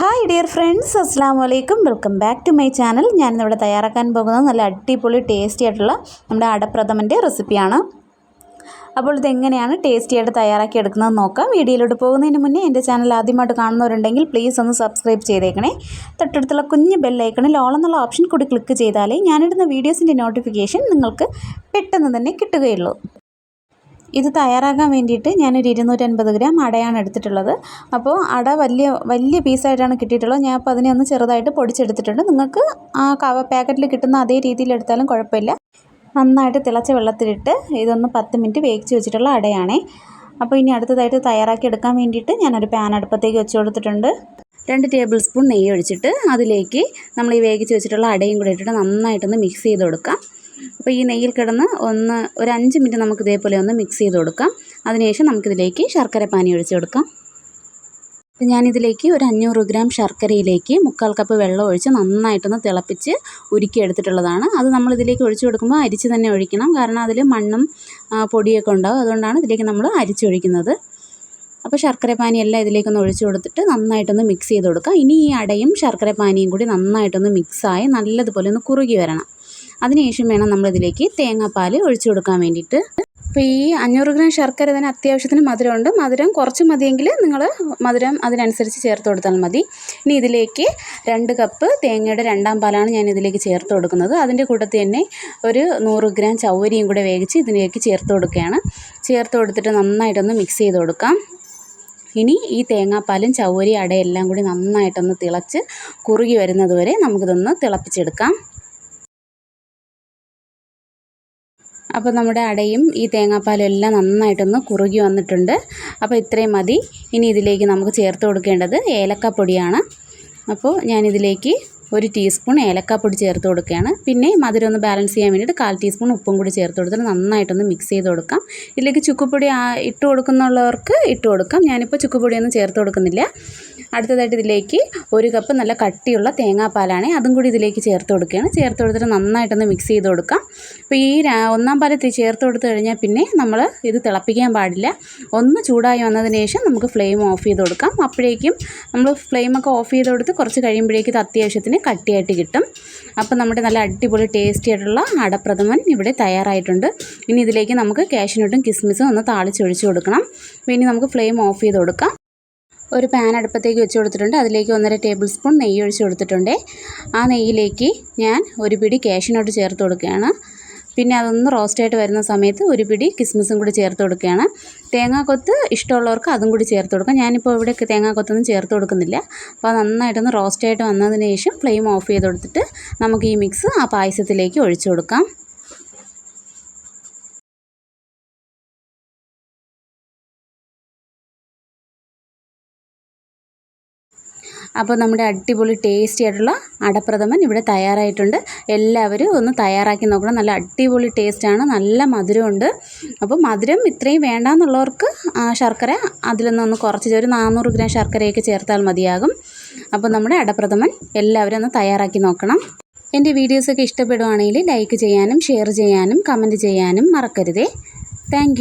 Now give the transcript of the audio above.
Hi dear friends അസ്സാം വലൈക്കും welcome back to my channel ഞാനിന്നിവിടെ തയ്യാറാക്കാൻ പോകുന്നത് നല്ല അടിപൊളി ടേസ്റ്റി ആയിട്ടുള്ള നമ്മുടെ അടപ്രഥമന്റെ റെസിപ്പിയാണ് അപ്പോൾ ഇതെങ്ങനെയാണ് ടേസ്റ്റി ആയിട്ട് തയ്യാറാക്കി എടുക്കുന്നത് നോക്കാം. വീഡിയോയിലോട്ട് പോകുന്നതിന് മുന്നേ എന്റെ ചാനൽ ആദ്യമായിട്ട് കാണുന്നവരുണ്ടെങ്കിൽ പ്ലീസ് ഒന്ന് സബ്സ്ക്രൈബ് ചെയ്തേക്കണേ. തൊട്ടടുത്തുള്ള കുഞ്ഞ് ബെല്ലൈക്കണിൽ ഓൾ എന്നുള്ള ഓപ്ഷൻ കൂടി ക്ലിക്ക് ചെയ്താലേ ഞാനിടുന്ന വീഡിയോസിന്റെ നോട്ടിഫിക്കേഷൻ നിങ്ങൾക്ക് പെട്ടെന്ന് തന്നെ കിട്ടുകയുള്ളൂ. ഇത് തയ്യാറാക്കാൻ വേണ്ടിയിട്ട് ഞാനൊരു ഇരുന്നൂറ്റൻപത് ഗ്രാം അടയാണ് എടുത്തിട്ടുള്ളത്. അപ്പോൾ അട വലിയ വലിയ പീസായിട്ടാണ് കിട്ടിയിട്ടുള്ളത്. ഞാൻ അപ്പോൾ അതിനെ ഒന്ന് ചെറുതായിട്ട് പൊടിച്ചെടുത്തിട്ടുണ്ട്. നിങ്ങൾക്ക് ആ കവ പാക്കറ്റിൽ കിട്ടുന്ന അതേ രീതിയിൽ എടുത്താലും കുഴപ്പമില്ല. നന്നായിട്ട് തിളച്ച വെള്ളത്തിലിട്ട് ഇതൊന്ന് പത്ത് മിനിറ്റ് വേവിച്ച് വെച്ചിട്ടുള്ള അടയാണേ. അപ്പോൾ ഇനി അടുത്തതായിട്ട് തയ്യാറാക്കി എടുക്കാൻ വേണ്ടിയിട്ട് ഞാനൊരു പാൻ അടുപ്പത്തേക്ക് വെച്ച് കൊടുത്തിട്ടുണ്ട്. രണ്ട് ടേബിൾ സ്പൂൺ നെയ്യ് ഒഴിച്ചിട്ട് അതിലേക്ക് നമ്മൾ ഈ വേവിച്ച് വെച്ചിട്ടുള്ള അടയും കൂടി ഇട്ടിട്ട് നന്നായിട്ടൊന്ന് മിക്സ് ചെയ്ത് കൊടുക്കാം. അപ്പോൾ ഈ നെയ്യിൽ കിടന്ന് ഒന്ന് ഒരു അഞ്ച് മിനിറ്റ് നമുക്ക് ഇതേപോലെ ഒന്ന് മിക്സ് ചെയ്ത് കൊടുക്കാം. അതിനുശേഷം നമുക്കിതിലേക്ക് ശർക്കര പാനി ഒഴിച്ച് കൊടുക്കാം. ഞാനിതിലേക്ക് ഒരു അഞ്ഞൂറ് ഗ്രാം ശർക്കരയിലേക്ക് മുക്കാൽ കപ്പ് വെള്ളം ഒഴിച്ച് നന്നായിട്ടൊന്ന് തിളപ്പിച്ച് ഉരുക്കി എടുത്തിട്ടുള്ളതാണ് അത് നമ്മളിതിലേക്ക് ഒഴിച്ചു കൊടുക്കുമ്പോൾ അരിച്ച് തന്നെ ഒഴിക്കണം. കാരണം അതിൽ മണ്ണും പൊടിയൊക്കെ ഉണ്ടാവും. അതുകൊണ്ടാണ് ഇതിലേക്ക് നമ്മൾ അരിച്ചൊഴിക്കുന്നത് അപ്പോൾ ശർക്കര പാനിയെല്ലാം ഇതിലേക്കൊന്ന് ഒഴിച്ചു കൊടുത്തിട്ട് നന്നായിട്ടൊന്ന് മിക്സ് ചെയ്ത് കൊടുക്കുക ഇനി ഈ അടയും ശർക്കര പാനിയും കൂടി നന്നായിട്ടൊന്ന് മിക്സായി നല്ലതുപോലെ ഒന്ന് കുറുകി വരണം. അതിനുശേഷം വേണം നമ്മളിതിലേക്ക് തേങ്ങാപ്പാൽ ഒഴിച്ചു കൊടുക്കാൻ വേണ്ടിയിട്ട്. അപ്പോൾ ഈ അഞ്ഞൂറ് ഗ്രാം ശർക്കര തന്നെ അത്യാവശ്യത്തിന് മധുരമുണ്ട്. മധുരം കുറച്ച് മതിയെങ്കിൽ നിങ്ങൾ മധുരം അതിനനുസരിച്ച് ചേർത്ത് കൊടുത്താൽ മതി. ഇനി ഇതിലേക്ക് രണ്ട് കപ്പ് തേങ്ങയുടെ രണ്ടാം പാലാണ് ഞാൻ ഇതിലേക്ക് ചേർത്ത് കൊടുക്കുന്നത്. അതിന്റെ കൂട്ടത്തിൽ തന്നെ ഒരു നൂറ് ഗ്രാം ചവരിയും കൂടെ വേവിച്ച് ഇതിലേക്ക് ചേർത്ത് കൊടുക്കുകയാണ്. ചേർത്ത് കൊടുത്തിട്ട് നന്നായിട്ടൊന്ന് മിക്സ് ചെയ്ത് കൊടുക്കാം. ഇനി ഈ തേങ്ങാപ്പാലും ചവരി അടയെല്ലാം കൂടി നന്നായിട്ടൊന്ന് തിളച്ച് കുറുകി വരുന്നത് വരെ നമുക്കിതൊന്ന് തിളപ്പിച്ചെടുക്കാം. അപ്പോൾ നമ്മുടെ അടയും ഈ തേങ്ങാപ്പാലും എല്ലാം നന്നായിട്ടൊന്ന് കുറുകി വന്നിട്ടുണ്ട്. അപ്പോൾ ഇത്രയും മതി. ഇനി ഇതിലേക്ക് നമുക്ക് ചേർത്ത് കൊടുക്കേണ്ടത് ഏലക്കപ്പൊടിയാണ്. അപ്പോൾ ഞാനിതിലേക്ക് ഒരു ടീസ്പൂൺ ഏലക്കാപ്പൊടി ചേർത്ത് കൊടുക്കുകയാണ്. പിന്നെ മധുരം ഒന്ന് ബാലൻസ് ചെയ്യാൻ വേണ്ടിയിട്ട് കാൽ ടീസ്പൂൺ ഉപ്പും കൂടി ചേർത്ത് കൊടുത്തിട്ട് നന്നായിട്ടൊന്ന് മിക്സ് ചെയ്ത് കൊടുക്കാം. ഇതിലേക്ക് ചുക്കുപൊടി ഇട്ട് കൊടുക്കുന്നുള്ളവർക്ക് ഇട്ട് കൊടുക്കാം. ഞാനിപ്പോൾ ചുക്കുപൊടിയൊന്നും ചേർത്ത് കൊടുക്കുന്നില്ല. അടുത്തതായിട്ട് ഇതിലേക്ക് ഒരു കപ്പ് നല്ല കട്ടിയുള്ള തേങ്ങാപ്പാലാണ് അതും കൂടി ഇതിലേക്ക് ചേർത്ത് കൊടുക്കുകയാണ്. ചേർത്ത് കൊടുത്തിട്ട് നന്നായിട്ടൊന്ന് മിക്സ് ചെയ്ത് കൊടുക്കാം. അപ്പോൾ ഈ ഒന്നാം പാലത്തിൽ ചേർത്ത് കൊടുത്തു കഴിഞ്ഞാൽ പിന്നെ നമ്മൾ ഇത് തിളപ്പിക്കാൻ പാടില്ല. ഒന്ന് ചൂടായി വന്നതിന് ശേഷം നമുക്ക് ഫ്ലെയിം ഓഫ് ചെയ്ത് കൊടുക്കാം. അപ്പോഴേക്കും നമ്മൾ ഫ്ലെയിമൊക്കെ ഓഫ് ചെയ്ത് കൊടുത്ത് കുറച്ച് കഴിയുമ്പോഴേക്കും ഇത് അത്യാവശ്യത്തിന് കട്ടിയായിട്ട് കിട്ടും. അപ്പോൾ നമ്മുടെ നല്ല അടിപൊളി ടേസ്റ്റി ആയിട്ടുള്ള അടപ്രഥമൻ ഇവിടെ തയ്യാറായിട്ടുണ്ട്. ഇനി ഇതിലേക്ക് നമുക്ക് ക്യാഷിനോട്ടും കിസ്മിസും ഒന്ന് താളിച്ചൊഴിച്ച് കൊടുക്കണം. പിന്നെ നമുക്ക് ഫ്ലെയിം ഓഫ് ചെയ്ത് കൊടുക്കാം. ഒരു പാൻ അടുപ്പത്തേക്ക് വെച്ച് കൊടുത്തിട്ടുണ്ട്. അതിലേക്ക് ഒന്നര ടേബിൾ സ്പൂൺ നെയ്യ് ഒഴിച്ച് കൊടുത്തിട്ടുണ്ട്. ആ നെയ്യിലേക്ക് ഞാൻ ഒരു പിടി ക്യാഷിനോട്ട് ചേർത്ത് കൊടുക്കുകയാണ്. പിന്നെ അതൊന്ന് റോസ്റ്റായിട്ട് വരുന്ന സമയത്ത് ഒരു പിടി കിസ്മിസും കൂടി ചേർത്ത് കൊടുക്കുകയാണ്. തേങ്ങാക്കൊത്ത് ഇഷ്ടമുള്ളവർക്ക് അതും കൂടി ചേർത്ത് കൊടുക്കാം. ഞാനിപ്പോൾ ഇവിടെ തേങ്ങാക്കൊത്തൊന്നും ചേർത്ത് കൊടുക്കുന്നില്ല. അപ്പോൾ നന്നായിട്ടൊന്ന് റോസ്റ്റായിട്ട് വന്നതിന് ശേഷം ഫ്ലെയിം ഓഫ് ചെയ്ത് കൊടുത്തിട്ട് നമുക്ക് ഈ മിക്സ് ആ പായസത്തിലേക്ക് ഒഴിച്ചു കൊടുക്കാം. അപ്പോൾ നമ്മുടെ അടിപൊളി ടേസ്റ്റി ആയിട്ടുള്ള അടപ്രഥമൻ ഇവിടെ തയ്യാറായിട്ടുണ്ട്. എല്ലാവരും ഒന്ന് തയ്യാറാക്കി നോക്കണം. നല്ല അടിപൊളി ടേസ്റ്റാണ് നല്ല മധുരമുണ്ട് അപ്പോൾ മധുരം ഇത്രയും വേണ്ടാന്നുള്ളവർക്ക് ശർക്കര അതിലൊന്നൊന്ന് കുറച്ച് ഒരു നാനൂറ് ഗ്രാം ശർക്കരയൊക്കെ ചേർത്താൽ മതിയാകും. അപ്പോൾ നമ്മുടെ അടപ്രഥമൻ എല്ലാവരും ഒന്ന് തയ്യാറാക്കി നോക്കണം. എന്റെ വീഡിയോസൊക്കെ ഇഷ്ടപ്പെടുവാണെങ്കിൽ ലൈക്ക് ചെയ്യാനും ഷെയർ ചെയ്യാനും കമന്റ് ചെയ്യാനും മറക്കരുതേ. താങ്ക്